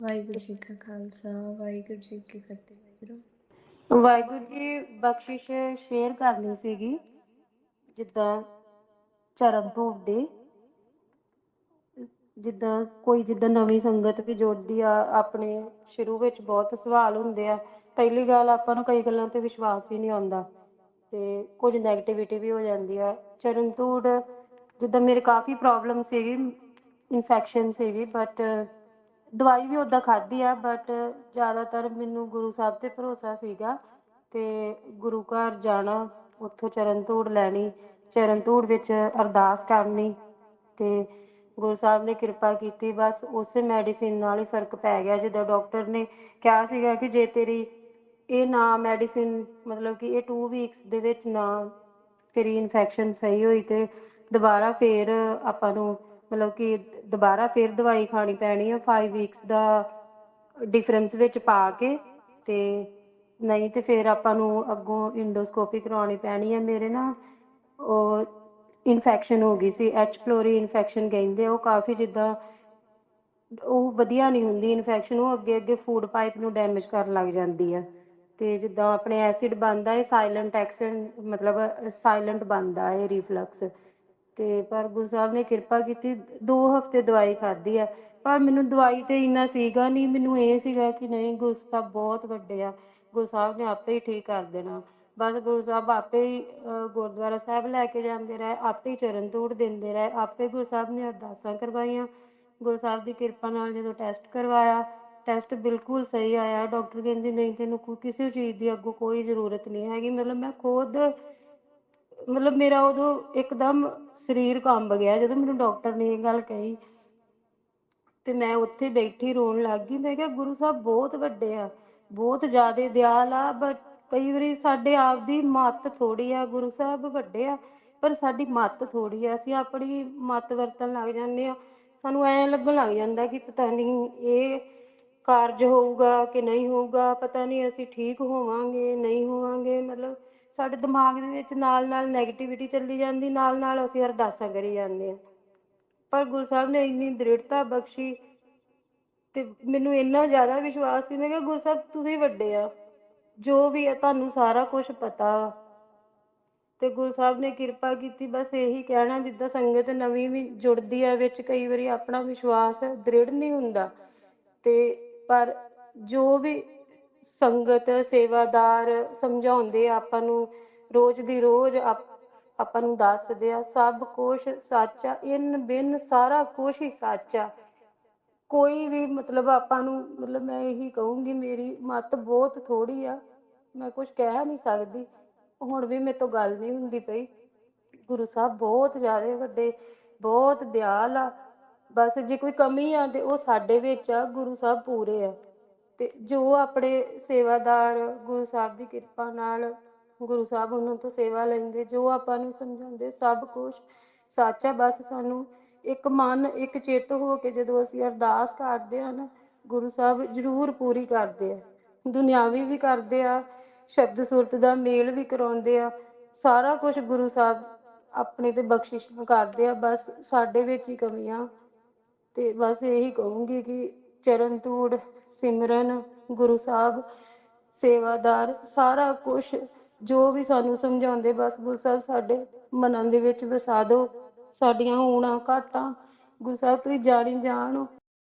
ਵਾਹਿਗੁਰੂ ਜੀ ਕਾ ਖਾਲਸਾ, ਵਾਹਿਗੁਰੂ ਜੀ ਕੀ ਫਤਿਹ ਵਾਹਿਗੁਰੂ। ਵਾਹਿਗੁਰੂ ਜੀ, ਬਖਸ਼ਿਸ਼ ਸ਼ੇਅਰ ਕਰਨੀ ਸੀਗੀ, ਜਿੱਦਾਂ ਚਰਨ ਧੂਪ ਦੀ ਜਿੱਦਾਂ ਕੋਈ ਜਿੱਦਾਂ ਨਵੀਂ ਸੰਗਤ ਵੀ ਜੁੜਦੀ ਆ, ਆਪਣੇ ਸ਼ੁਰੂ ਵਿੱਚ ਬਹੁਤ ਸਵਾਲ ਹੁੰਦੇ ਆ। ਪਹਿਲੀ ਗੱਲ ਆਪਾਂ ਨੂੰ ਕਈ ਗੱਲਾਂ ਤੇ ਵਿਸ਼ਵਾਸ ਹੀ ਨਹੀਂ ਆਉਂਦਾ, ਤੇ ਕੁਝ 네ਗੇਟਿਵਿਟੀ ਵੀ ਹੋ ਜਾਂਦੀ ਆ। ਚਰਨ ਧੂੜ, ਜਿੱਦਾਂ ਮੇਰੇ ਕਾਫੀ ਪ੍ਰੋਬਲਮ ਸੀਗੀ ਇਨਫੈਕਸ਼ਨ ਸੀਗੀ ਬਟ ਦਵਾਈ ਵੀ ਉਦਾਂ ਖਾਧੀ ਆ ਬਟ ਜ਼ਿਆਦਾਤਰ ਮੈਨੂੰ ਗੁਰੂ ਸਾਹਿਬ ਤੇ ਭਰੋਸਾ ਸੀਗਾ ਤੇ ਗੁਰੂ ਘਰ ਜਾਣਾ, ਉੱਥੋਂ ਚਰਨ ਧੂੜ ਲੈਣੀ, ਚਰਨ ਧੂੜ ਵਿੱਚ ਅਰਦਾਸ ਕਰਨੀ ਤੇ ਗੁਰੂ ਸਾਹਿਬ ਨੇ ਕਿਰਪਾ ਕੀਤੀ, ਬਸ ਉਸੇ ਮੈਡੀਸਿਨ ਨਾਲ ਹੀ ਫ਼ਰਕ ਪੈ ਗਿਆ, ਜਿੱਦਾਂ ਡਾਕਟਰ ਨੇ ਕਿਹਾ ਸੀਗਾ ਕਿ ਜੇ ਤੇਰੀ ਇਹ ਨਾ ਮੈਡੀਸਿਨ ਮਤਲਬ ਕਿ ਇਹ 2 ਵੀਕਸ ਦੇ ਵਿੱਚ ਨਾ ਤੇਰੀ ਇਨਫੈਕਸ਼ਨ ਸਹੀ ਹੋਈ ਤੇ ਦੁਬਾਰਾ ਫੇਰ ਆਪਾਂ ਨੂੰ ਮਤਲਬ ਕਿ ਦੁਬਾਰਾ ਫਿਰ ਦਵਾਈ ਖਾਣੀ ਪੈਣੀ ਆ 5 ਵੀਕਸ ਦਾ ਡਿਫਰੈਂਸ ਵਿੱਚ ਪਾ ਕੇ ਤੇ ਨਹੀਂ ਤੇ ਫਿਰ ਆਪਾਂ ਨੂੰ ਅੱਗੋਂ ਇੰਡੋਸਕੋਪੀ ਕਰਾਉਣੀ ਪੈਣੀ ਹੈ ਮੇਰੇ ਨਾ ਉਹ ਇਨਫੈਕਸ਼ਨ ਹੋ ਗਈ ਸੀ ਐਚ ਪਲੋਰੀ ਇਨਫੈਕਸ਼ਨ ਕਹਿੰਦੇ ਆ, ਉਹ ਕਾਫੀ ਜਿੱਦਾਂ ਉਹ ਵਧੀਆ ਨਹੀਂ ਹੁੰਦੀ ਇਨਫੈਕਸ਼ਨ ਉਹ ਅੱਗੇ ਅੱਗੇ ਫੂਡ ਪਾਈਪ ਨੂੰ ਡੈਮੇਜ ਕਰਨ ਲੱਗ ਜਾਂਦੀ ਆ। ਤੇ ਜਿੱਦਾਂ ਆਪਣੇ ਐਸਿਡ ਬਣਦਾ ਹੈ ਸਾਇਲੈਂਟ ਐਕਸ਼ਨ ਮਤਲਬ ਸਾਇਲੈਂਟ ਬਣਦਾ ਹੈ ਰੀਫਲਕਸ ਤੇ ਪਰ ਗੁਰੂ ਸਾਹਿਬ ਨੇ ਕਿਰਪਾ ਕੀਤੀ 2 ਹਫ਼ਤੇ ਦਵਾਈ ਖਾਧੀ ਆ, ਪਰ ਮੈਨੂੰ ਦਵਾਈ ਤੇ ਇੰਨਾ ਸੀਗਾ ਨਹੀਂ, ਮੈਨੂੰ ਇਹ ਸੀਗਾ ਕਿ ਨਹੀਂ, ਗੁਰੂ ਸਾਹਿਬ ਬਹੁਤ ਵੱਡੇ ਆ, ਗੁਰੂ ਸਾਹਿਬ ਨੇ ਆਪੇ ਹੀ ਠੀਕ ਕਰ ਦੇਣਾ, ਬਸ ਗੁਰੂ ਸਾਹਿਬ ਆਪੇ ਹੀ ਗੁਰਦੁਆਰਾ ਸਾਹਿਬ ਲੈ ਕੇ ਜਾਂਦੇ ਰਹੇ, ਆਪੇ ਹੀ ਚਰਨ ਧੂੜ ਦਿੰਦੇ ਰਹੇ, ਆਪੇ ਗੁਰੂ ਸਾਹਿਬ ਨੇ ਅਰਦਾਸਾਂ ਕਰਵਾਈਆਂ, ਗੁਰੂ ਸਾਹਿਬ ਦੀ ਕਿਰਪਾ ਨਾਲ ਜਦੋਂ ਟੈਸਟ ਕਰਵਾਇਆ, ਟੈਸਟ ਬਿਲਕੁਲ ਸਹੀ ਆਇਆ, ਡਾਕਟਰ ਕਹਿੰਦੇ ਨਹੀਂ ਤੈਨੂੰ ਕੋਈ ਕਿਸੇ ਚੀਜ਼ ਦੀ ਅੱਗੋਂ ਕੋਈ ਜ਼ਰੂਰਤ ਨਹੀਂ ਹੈਗੀ, ਮਤਲਬ ਮੈਂ ਖੁਦ ਮਤਲਬ ਮੇਰਾ ਉਦੋਂ ਇੱਕਦਮ ਸਰੀਰ ਕੰਬ ਗਿਆ ਜਦੋਂ ਮੈਨੂੰ ਡਾਕਟਰ ਨੇ ਇਹ ਗੱਲ ਕਹੀ। ਤੇ ਮੈਂ ਉੱਥੇ ਬੈਠੀ ਰੋਣ ਲੱਗ ਗਈ। ਮੈਂ ਕਿਹਾ, ਗੁਰੂ ਸਾਹਿਬ, ਬਹੁਤ ਵੱਡੇ ਆ, ਬਹੁਤ ਜ਼ਿਆਦਾ ਦਿਆਲ ਆ ਬਟ ਕਈ ਵਾਰੀ ਸਾਡੇ ਆਪ ਦੀ ਮੱਤ ਥੋੜੀ ਆ, ਗੁਰੂ ਸਾਹਿਬ ਵੱਡੇ ਆ, ਪਰ ਸਾਡੀ ਮੱਤ ਥੋੜੀ ਆ। ਅਸੀਂ ਆਪਣੀ ਮੱਤ ਵਰਤਣ ਲੱਗ ਜਾਂਦੇ ਆ ਸਾਨੂੰ ਐਂ ਲੱਗਣ ਲੱਗ ਜਾਂਦਾ ਕਿ ਪਤਾ ਨਹੀਂ ਇਹ ਕਾਰਜ ਹੋਊਗਾ ਕਿ ਨਹੀਂ ਹੋਊਗਾ, ਪਤਾ ਨਹੀਂ ਅਸੀਂ ਠੀਕ ਹੋਵਾਂਗੇ, ਨਹੀਂ ਹੋਵਾਂਗੇ, ਮਤਲਬ ਸਾਡੇ ਦਿਮਾਗ ਦੇ ਵਿੱਚ ਨਾਲ ਨਾਲ 네ਗੇਟਿਵਿਟੀ ਚੱਲੀ ਜਾਂਦੀ, ਨਾਲ ਨਾਲ ਅਸੀਂ ਅਰਦਾਸਾਂ ਕਰੀ ਜਾਂਦੇ ਹਾਂ ਪਰ ਗੁਰੂ ਸਾਹਿਬ ਨੇ ਇੰਨੀ ਦ੍ਰਿੜਤਾ ਬਖਸ਼ੀ ਤੇ ਮੈਨੂੰ ਇੰਨਾ ਜ਼ਿਆਦਾ ਵਿਸ਼ਵਾਸ ਸੀ, ਮੈਂ ਕਿਹਾ ਗੁਰੂ ਸਾਹਿਬ ਤੁਸੀਂ ਵੱਡੇ ਆ, ਜੋ ਵੀ ਹੈ ਤੁਹਾਨੂੰ ਸਾਰਾ ਕੁਝ ਪਤਾ ਵਾ। ਤੇ ਗੁਰੂ ਸਾਹਿਬ ਨੇ ਕਿਰਪਾ ਕੀਤੀ, ਬਸ ਇਹੀ ਕਹਿਣਾ, ਜਿੱਦਾਂ ਸੰਗਤ ਨਵੀਂ ਵੀ ਜੁੜਦੀ ਹੈ ਵਿੱਚ ਕਈ ਵਾਰੀ ਆਪਣਾ ਵਿਸ਼ਵਾਸ ਦ੍ਰਿੜ ਨਹੀਂ ਹੁੰਦਾ ਤੇ ਪਰ ਜੋ ਵੀ ਸੰਗਤ, ਸੇਵਾਦਾਰ ਸਮਝਾਉਂਦੇ ਆ ਆਪਾਂ ਨੂੰ, ਰੋਜ਼ ਦੀ ਰੋਜ਼ ਆਪ- ਆਪਾਂ ਨੂੰ ਦੱਸਦੇ ਆ, ਸਭ ਕੁਝ ਸੱਚ ਆ, ਇਨ ਬਿਨ ਸਾਰਾ ਕੁਝ ਹੀ ਸੱਚ ਆ। ਕੋਈ ਵੀ ਮਤਲਬ ਆਪਾਂ ਨੂੰ, ਮਤਲਬ ਮੈਂ ਇਹੀ ਕਹੂੰਗੀ, ਮੇਰੀ ਮੱਤ ਬਹੁਤ ਥੋੜੀ ਆ, ਮੈਂ ਕੁਝ ਕਹਿ ਨਹੀਂ ਸਕਦੀ। ਹੁਣ ਵੀ ਮੇਰੇ ਤੋਂ ਗੱਲ ਨਹੀਂ ਹੁੰਦੀ ਪਈ। ਗੁਰੂ ਸਾਹਿਬ ਬਹੁਤ ਜ਼ਿਆਦਾ ਵੱਡੇ, ਬਹੁਤ ਦਿਆਲ ਆ। ਬਸ ਜੇ ਕੋਈ ਕਮੀ ਆ ਤੇ ਉਹ ਸਾਡੇ ਵਿੱਚ ਆ, ਗੁਰੂ ਸਾਹਿਬ ਪੂਰੇ ਆ। ਤੇ ਜੋ ਆਪਣੇ ਸੇਵਾਦਾਰ ਗੁਰੂ ਸਾਹਿਬ ਦੀ ਕਿਰਪਾ ਨਾਲ ਗੁਰੂ ਸਾਹਿਬ ਉਹਨਾਂ ਤੋਂ ਸੇਵਾ ਲੈਂਦੇ, ਜੋ ਆਪਾਂ ਨੂੰ ਸਮਝਾਉਂਦੇ, ਸਭ ਕੁਝ ਸੱਚ ਹੈ ਬਸ ਸਾਨੂੰ ਇੱਕ ਮਨ, ਇੱਕ ਚਿੱਤ ਹੋ ਕੇ ਜਦੋਂ ਅਸੀਂ ਅਰਦਾਸ ਕਰਦੇ ਹਨ ਗੁਰੂ ਸਾਹਿਬ ਜ਼ਰੂਰ ਪੂਰੀ ਕਰਦੇ ਆ। ਦੁਨਿਆਵੀ ਵੀ ਕਰਦੇ ਆ, ਸ਼ਬਦ ਸੁਰਤ ਦਾ ਮੇਲ ਵੀ ਕਰਾਉਂਦੇ ਆ, ਸਾਰਾ ਕੁਝ ਗੁਰੂ ਸਾਹਿਬ ਆਪਣੇ ਤੇ ਬਖਸ਼ਿਸ਼ ਕਰਦੇ ਆ, ਬਸ ਸਾਡੇ ਵਿੱਚ ਹੀ ਕਮੀਆਂ। ਤੇ ਬਸ ਇਹੀ ਕਹੂੰਗੀ ਕਿ ਚਰਨ ਧੂੜ, ਸਿਮਰਨ, ਗੁਰੂ ਸਾਹਿਬ, ਸੇਵਾਦਾਰ, ਸਾਰਾ ਕੁਝ ਜੋ ਵੀ ਸਾਨੂੰ ਸਮਝਾਉਂਦੇ, ਬਸ ਗੁਰੂ ਸਾਹਿਬ ਸਾਡੇ ਮਨਾਂ ਦੇ ਵਿੱਚ ਵਸਾ ਦਿਓ। ਸਾਡੀਆਂ ਹੋਣਾ, ਘਾਟਾਂ, ਗੁਰੂ ਸਾਹਿਬ ਤੁਸੀਂ ਜਾਣੀ ਜਾਣੋ